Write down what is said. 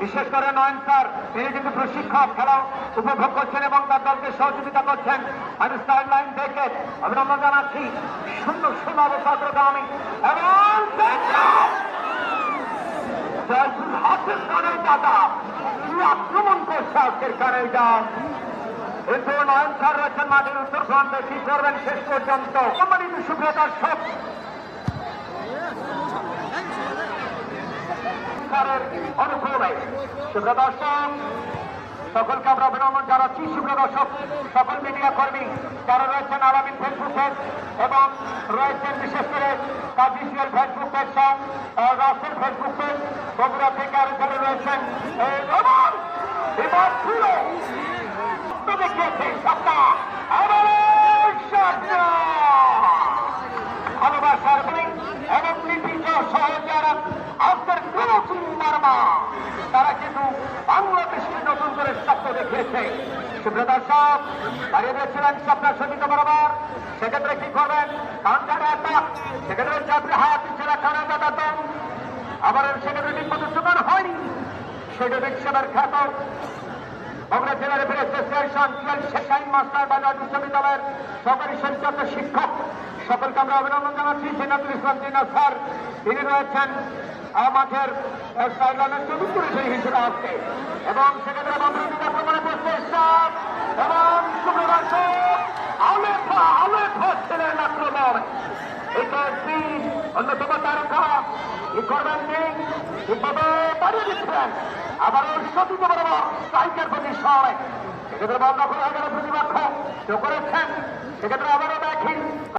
বিশেষ করে নয়ন স্যার, তিনি কিন্তু প্রশিক্ষক খেলা উপভোগ করছেন এবং তার দলকে সহযোগিতা করছেন। আমি সাইড লাইন থেকে অভিনন্দন জানাচ্ছি। সুন্দর সুন্দর ছাত্রগামী এবং জয়পুর হাতের কানের দাদা আক্রমণ করছে আজকের কানের দাম কিন্তু নয়ন স্যার রয়েছেন মাঠের উত্তর প্রান্তে। কি করবেন শেষ পর্যন্ত? সম্মানিত দর্শক স্যারের অনুকূলে সুপ্রিয় দর্শক, সকলকে আমরা অভিনন্দন জানাচ্ছি। সুপ্রিয় দর্শক, সকল মিডিয়া কর্মী যারা রয়েছেন আলামিন ফেসবুক পেজ এবং রয়েছেন বিশেষ করে কাজিসিয়াল Facebook page Rasel Facebook page Bogura থেকে আরও যারা রয়েছেন করে সুপ্রিয় দর্শক দাঁড়িয়ে দিয়েছিলেন স্বপ্নের সংগীত বরাবর। সেক্ষেত্রে কি করবেন? কাউন্টারে একটা, সেক্ষেত্রে যাত্রী হাত ছেড়া কারণ দাদা আবার সেক্ষেত্রে ঠিকমতো যোগান হয়নি। সেটা বিশ্বদের খ্যাত বগুড়া জেলার রেফারি অ্যাসোসিয়েশন চুয়াল শেখাইন মাস্টার বাজার বিশ্ববিদ্যালয়ের সরকারি সঞ্চালিত শিক্ষক। সকলকে আমরা অভিনন্দন জানাচ্ছি। সিনাতুল ইসলাম জিনা স্যার, তিনি রয়েছেন মাঠের চতুর্থ হিসেবে আসছে এবং সেক্ষেত্রে স্পিড অন্যতম তারকা এই করবেন ঠিক ঠিকভাবে বাড়িয়ে দিচ্ছিলেন আবার সতীত বরাবর স্ট্রাইকের প্রতি সবাই সেক্ষেত্রে বন্ধ দখল গেল প্রতিপক্ষ কেউ করেছেন সেক্ষেত্রে আবারও